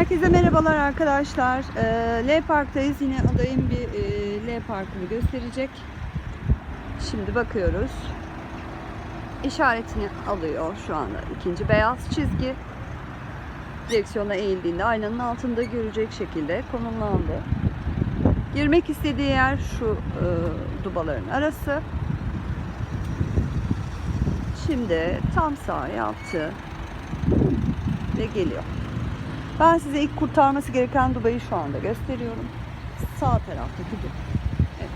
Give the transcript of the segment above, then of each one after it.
Herkese merhabalar arkadaşlar. Ee, L Park'tayız. Yine adayın bir e, L Park'ını gösterecek. Şimdi bakıyoruz. İşaretini alıyor şu anda. ikinci beyaz çizgi. Direksiyona eğildiğinde aynanın altında görecek şekilde konumlandı. Girmek istediği yer şu e, dubaların arası. Şimdi tam sağ yaptı ve geliyor. Ben size ilk kurtarması gereken dubayı şu anda gösteriyorum. Sağ taraftaki duba. Evet.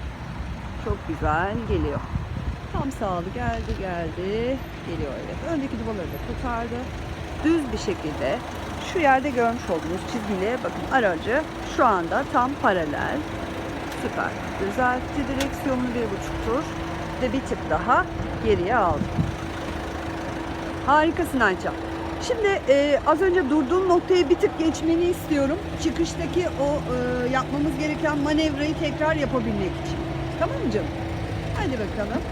Çok güzel geliyor. Tam sağlı geldi geldi. Geliyor evet. Öndeki dubaları da kurtardı. Düz bir şekilde şu yerde görmüş olduğunuz çizgiyle bakın aracı şu anda tam paralel. Süper. Düzeltti direksiyonunu bir buçuk tur ve bir tık daha geriye aldı. Harikasın Ayça. Şimdi e, az önce durduğum noktayı bir tık geçmeni istiyorum. Çıkıştaki o e, yapmamız gereken manevrayı tekrar yapabilmek için. Tamam mı canım? Hadi bakalım.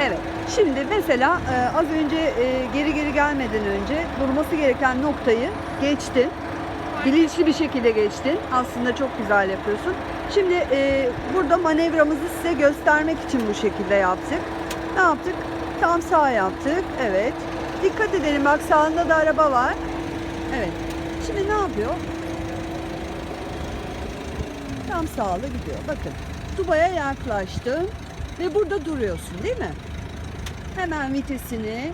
Evet. Şimdi mesela e, az önce e, geri geri gelmeden önce durması gereken noktayı geçtin. Bilinçli bir şekilde geçtin. Aslında çok güzel yapıyorsun. Şimdi e, burada manevramızı size göstermek için bu şekilde yaptık. Ne yaptık? Tam sağ yaptık. Evet. Dikkat edelim bak sağında da araba var. Evet. Şimdi ne yapıyor? Tam sağlı gidiyor. Bakın. Dubaya yaklaştın ve burada duruyorsun değil mi? Hemen vitesini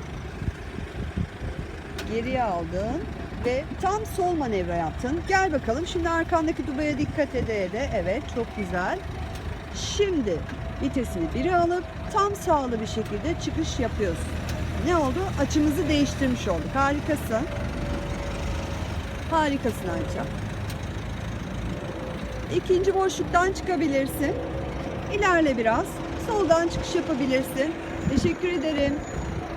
geriye aldın ve tam sol manevra yaptın. Gel bakalım. Şimdi arkandaki dubaya dikkat ede de. Evet çok güzel. Şimdi vitesini biri alıp tam sağlı bir şekilde çıkış yapıyorsun. Ne oldu? Açımızı değiştirmiş olduk. Harikasın. Harikasın Ayça. İkinci boşluktan çıkabilirsin. İlerle biraz. Soldan çıkış yapabilirsin. Teşekkür ederim.